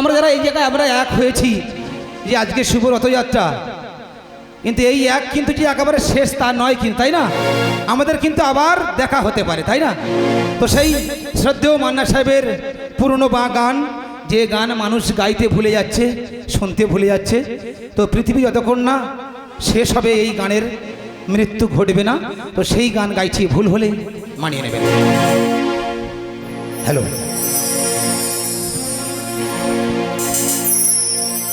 আমরা যারা এই জায়গায় আমরা এক হয়েছি যে আজকে শুভ রথযাত্রা। কিন্তু এই এক কিন্তু যে একেবারে শেষ তা নয় কিন্তু, তাই না? আমাদের কিন্তু আবার দেখা হতে পারে, তাই না? তো সেই শ্রদ্ধেয় মান্না সাহেবের পুরনো বা গান, যে গান মানুষ গাইতে ভুলে যাচ্ছে, শুনতে ভুলে যাচ্ছে, তো পৃথিবী যতক্ষণ না শেষ হবে এই গানের, মৃত্যু ঘটবে না, তো সেই গান গাইছি, ভুল হলে মানিয়ে নেবেন। হ্যালো।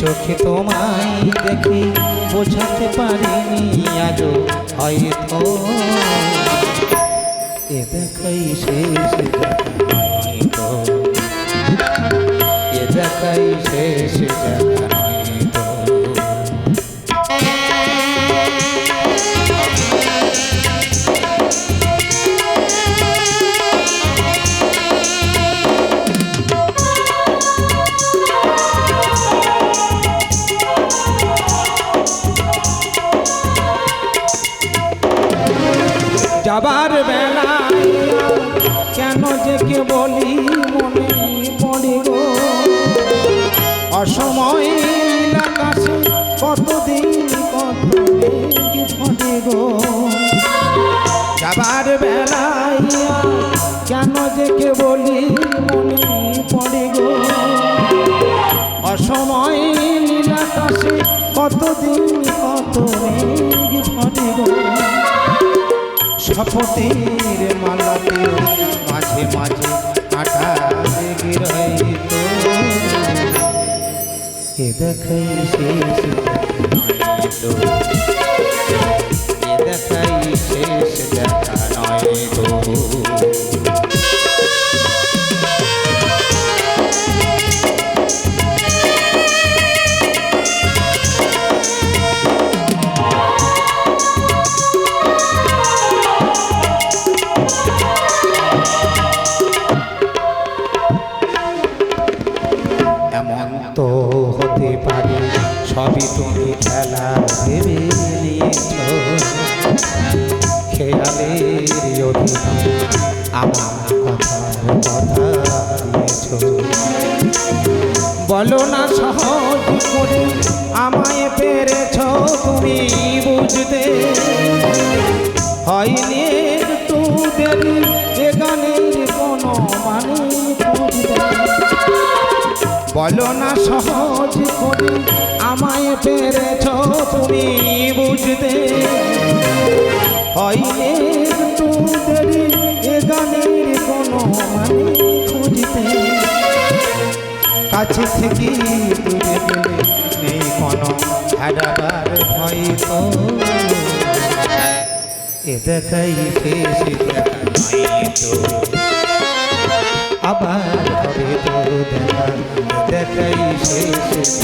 চোখে তোমায় দেখি, বোঝাতে পারিনি আজও, হয়তো। এ দেখাই শেষ দেখা, হয়তো। এ দেখাই শেষ দেখা। যাবার বেলায় কেন যে কে বলি মনে পড়ে গো? অসময় আকাশে কতদিন কত মেঘ ফটে গো? যাবার বেলায় কেন যে কে বলি মনে পড়ে গো? অসময় নীল আকাশে কতদিন কত গো শপথের মালাতে মাঝে মাঝে আটা লেগে রইত। এ দেখাই শেষ বলো না সহজ করে আমায় পেরেছ তুমি বুঝতে। হয়নি একটু এ গানের কোনো মানে বলো না সহজ করে আমায় পেরেছ তুমি বুঝতে। হয় একটু গানের কোনো মানে খুঁজতে কাছে থেকে দূরে গেলে নেই কোনো হারাবার ভয় তো এ দেখাই শেষ তো আবার হবে তো দেখা দেখাই শেষ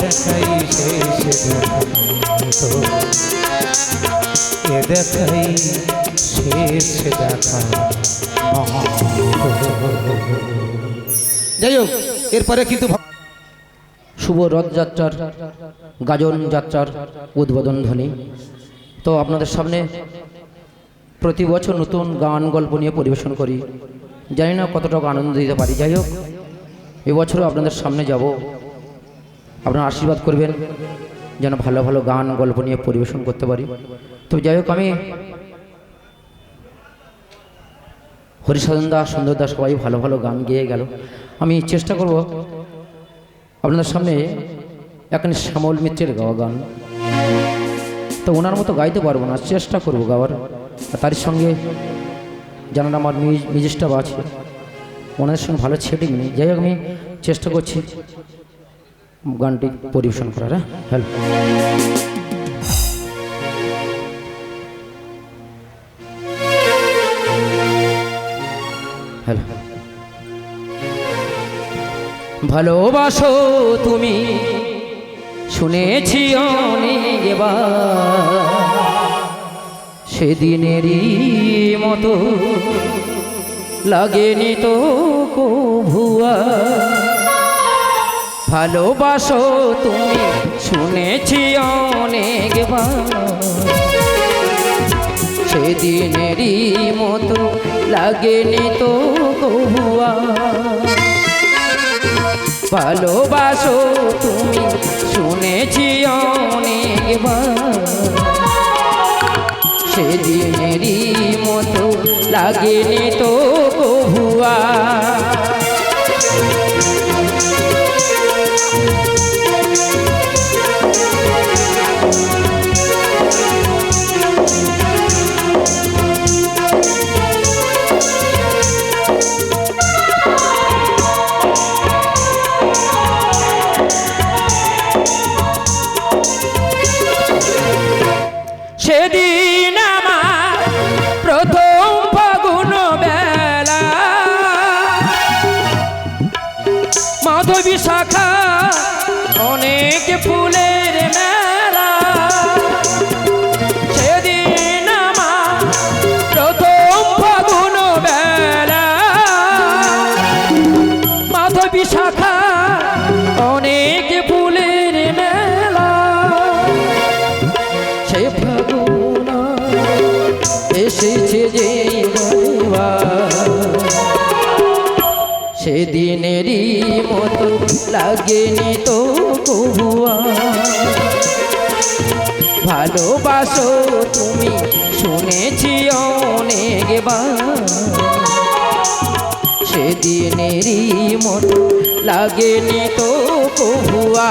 দেখাই শেষ দেখা তো দেখাই শেষ দেখা। যাই হোক, এরপরে কিন্তু শুভ রথযাত্রার গাজন যাত্রার উদ্বোধন ধ্বনি। তো আপনাদের সামনে প্রতি বছর নতুন গান গল্প নিয়ে পরিবেশন করি। জানি না কতটা আনন্দ দিতে পারি। যাই হোক এবছরও আপনাদের সামনে যাব। আপনারা আশীর্বাদ করবেন। যেন ভালো ভালো গান, গল্প নিয়ে পরিবেশন করতে পারি। তো যাই হোক, আমি হরিসাধন দাস, সুন্দর দাস সবাই ভালো ভালো গান গেয়ে গেল। আমি চেষ্টা করব আপনাদের সামনে এখানে শ্যামল মিত্রের গাওয়া গান। তো ওনার মতো গাইতে পারব না, চেষ্টা করব গাওয়ার। তার সঙ্গে জানান আমার মিউজিস্টার আছে, ওনাদের সঙ্গে ভালো ছেটিং নেই। যাই হোক, আমি চেষ্টা করছি। গানটি পরিবেশন করার হ্যাঁ? হ্যালো হ্যালো ভালোবাসো তুমি শুনেছি সেদিনেরই মতো লাগেনি তো ভুয়া ভালোবাসো তুমি, শুনেছি অনেকবার সেদিনেরই মতো লাগেনি তো কহুয়া ভালোবাসো তুমি, শুনেছি অনেকবার সেদিনেরই মতো লাগেনি তো কহুয়া সেদিনেরই মতো লাগেনি তো কহুয়া ভালোবাসো তুমি শুনেছি অনেকবার। সেদিনেরই মতো লাগেনি তো কহুয়া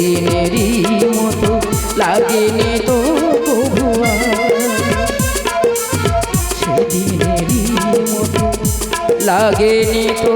সেদিনেরই মতো লাগেনি তো কবুয়া সেদিনেরই মতো লাগেনি তো